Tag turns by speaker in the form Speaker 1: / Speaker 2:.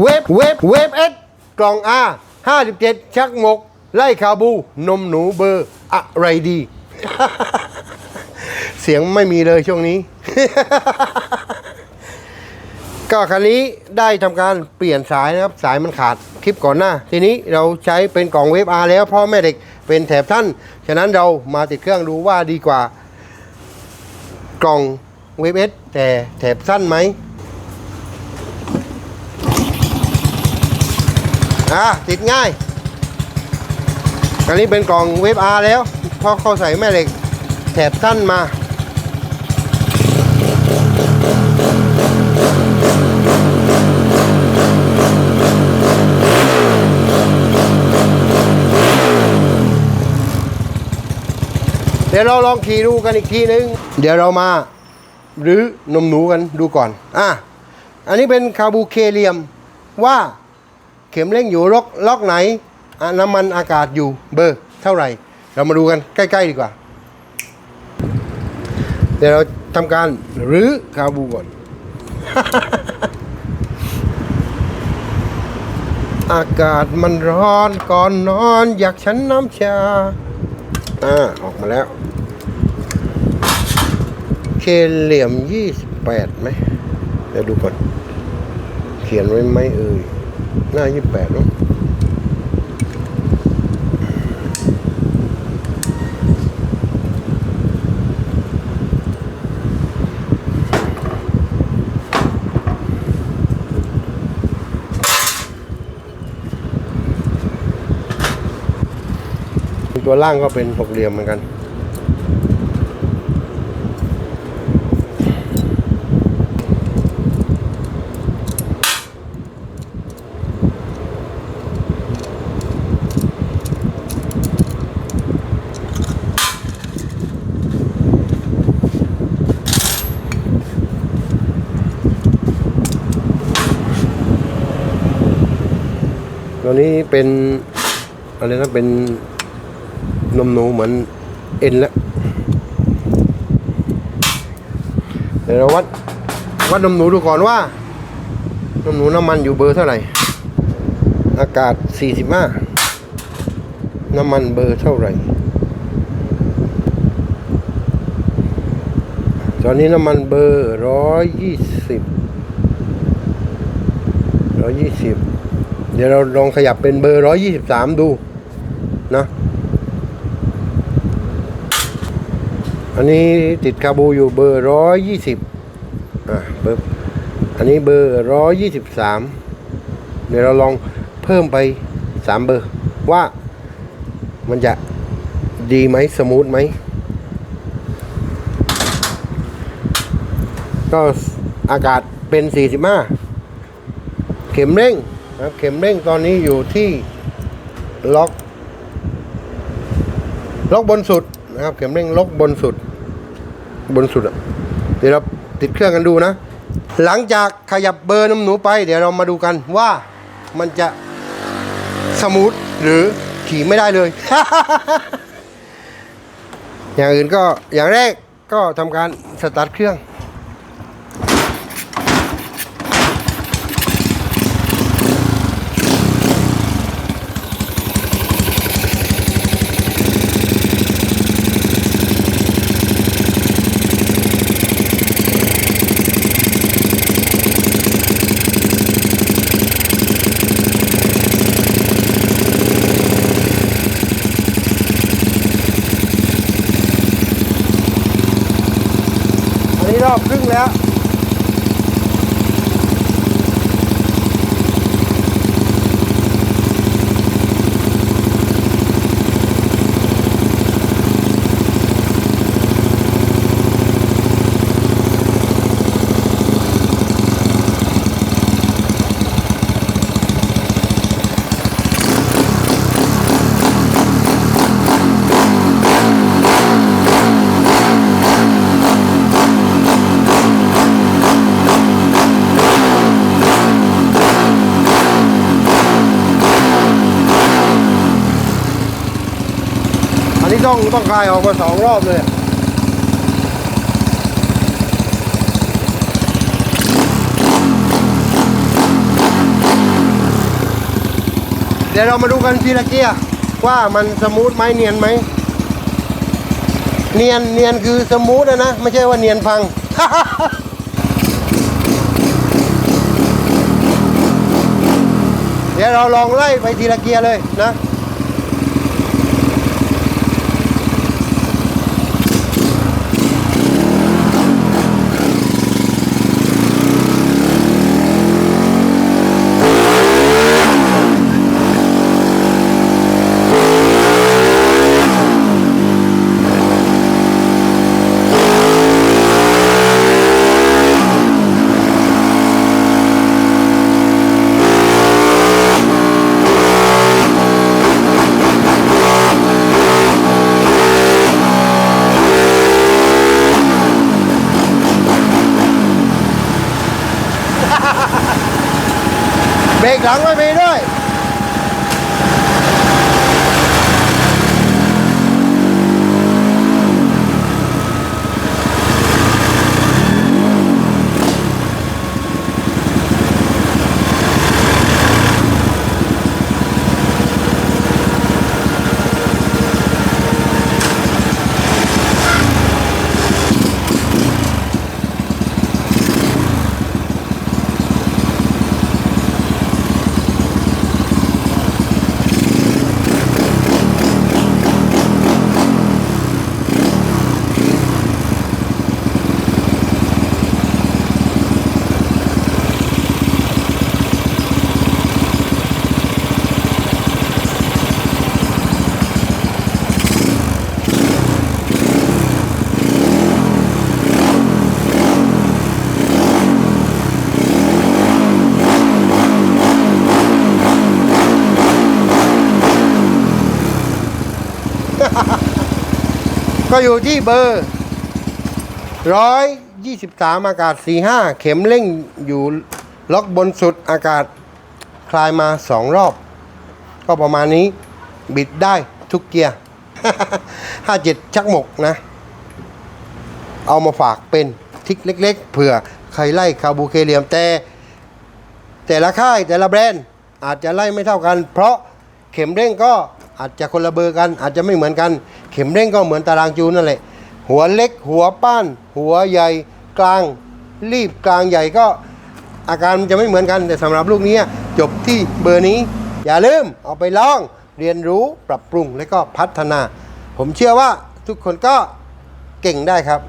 Speaker 1: เวฟเวฟเวฟเอสกล่อง R 57ชักหมกไล่คาบู นมหนูเบอร์ อะไรดี เสียงไม่มีเลยช่วงนี้ ก็คันนี้ได้ทำการเปลี่ยนสายนะครับ สายมันขาดคลิปก่อนหน้า ทีนี้เราใช้เป็นกล่องเวฟ R แล้วพราะแม่เด็กเป็นแถบสั้นฉะนั้นเรามาติดเครื่องดูว่าดีกว่า กล่องเวฟเอสแต่แถบสั้นไหม อะติดง่าย อันนี้เป็นกล่องเวฟอาร์แล้วเพราะเขาใส่แม่เหล็กแถบสั้นมาเดี๋ยวเราลองขี่ดูกันอีกทีนึง เดี๋ยวเรามาหรือนมหนูกันดูก่อน อะ อันนี้เป็นคาบูเคเลียมว่า เข็มเร่งอยู่ล็อกล็อกไหนน้ำมันอากาศอยู่เบอร์เท่าไหร่ เรามาดูกันใกล้ๆดีกว่า เดี๋ยวเราทำการรื้อคาบูก่อน อากาศมันร้อนก่อนนอนอยากฉันน้ำชา อ่า ออกมาแล้ว เคเหลี่ยม28ไหมเดี๋ยวดูก่อน เขียนไว้ไหมเอ่ย หน้ายี่แปดเนาะตัวล่างก็เป็นหกเหลี่ยมเหมือนกัน ตัวนี้เป็นอะไรนะเป็นนมหนูเหมือนเอ็นแล้วเดี๋ยววัดวัดนมหนูดูก่อนว่านมหนูน้ำมันอยู่เบอร์เท่าไหร่ อากาศ 45 น้ำมันเบอร์เท่าไหร่ ตอนนี้น้ำมันเบอร์ 120 120 เดี๋ยวเราลองขยับเป็นเบอร์ร้อยยี่สิบสามดูนะอันนี้ติดคาบูอยู่เบอร์ร้อยยี่สิบอะเบอร์อันนี้เบอร์ร้อยยี่สิบสามเดี๋ยวเราลองเพิ่มไปสามเบอร์ ว่ามันจะดีไหมสมูทไหมก็อากาศเป็น 45 เข็มเร่ง เข็มเร่งตอนนี้อยู่ที่ล็อก ล็อกบนสุดนะครับ เข็มเร่งล็อกบนสุด บนสุดอะเดี๋ยวเราติดเครื่องกันดูนะ หลังจากขยับเบอร์น้ำหนูไป เดี๋ยวเรามาดูกันว่ามันจะสมูทหรือขี่ไม่ได้เลย อย่างอื่นก็อย่างแรกก็ทำการสตาร์ทเครื่อง นี้รอบครึ่งแล้ว ต้องต้องคายออกมาสองรอบเลยเดี๋ยวเรามาดูกันทีละเกียร์ว่ามันสมูทไหมเนียนไหม เนียนเนียนคือสมูทอะนะ ไม่ใช่ว่าเนียนพัง เดี๋ยวเราลองไล่ไปทีละเกียร์เลยนะ เบรกหลังไม่มีด้วย ก็อยู่ที่เบอร์ร้อยยี่สิบสามอากาศสี่ห้าเข็มเร่งอยู่ล็อกบนสุดอากาศคลายมาสองรอบ ก็ประมาณนี้บิดได้ทุกเกียร์ห้าเจ็ดชักหมกนะ เอามาฝากเป็นทิกเล็ก ๆ เผื่อใครไล่คาบูเคเลียมแต่ แต่ละค่ายแต่ละแบรนด์อาจจะไล่ไม่เท่ากัน เพราะเข็มเร่งก็ อาจจะคนละเบอร์กัน อาจจะไม่เหมือนกัน เข็มเร่งก็เหมือนตารางจูนนั่นแหละ หัวเล็ก หัวป้าน หัวใหญ่กลาง รีบกลางใหญ่ก็อาการมันจะไม่เหมือนกัน แต่สำหรับลูกนี้จบที่เบอร์นี้ อย่าลืมเอาไปลองเรียนรู้ปรับปรุงและก็พัฒนา ผมเชื่อว่าทุกคนก็เก่งได้ครับ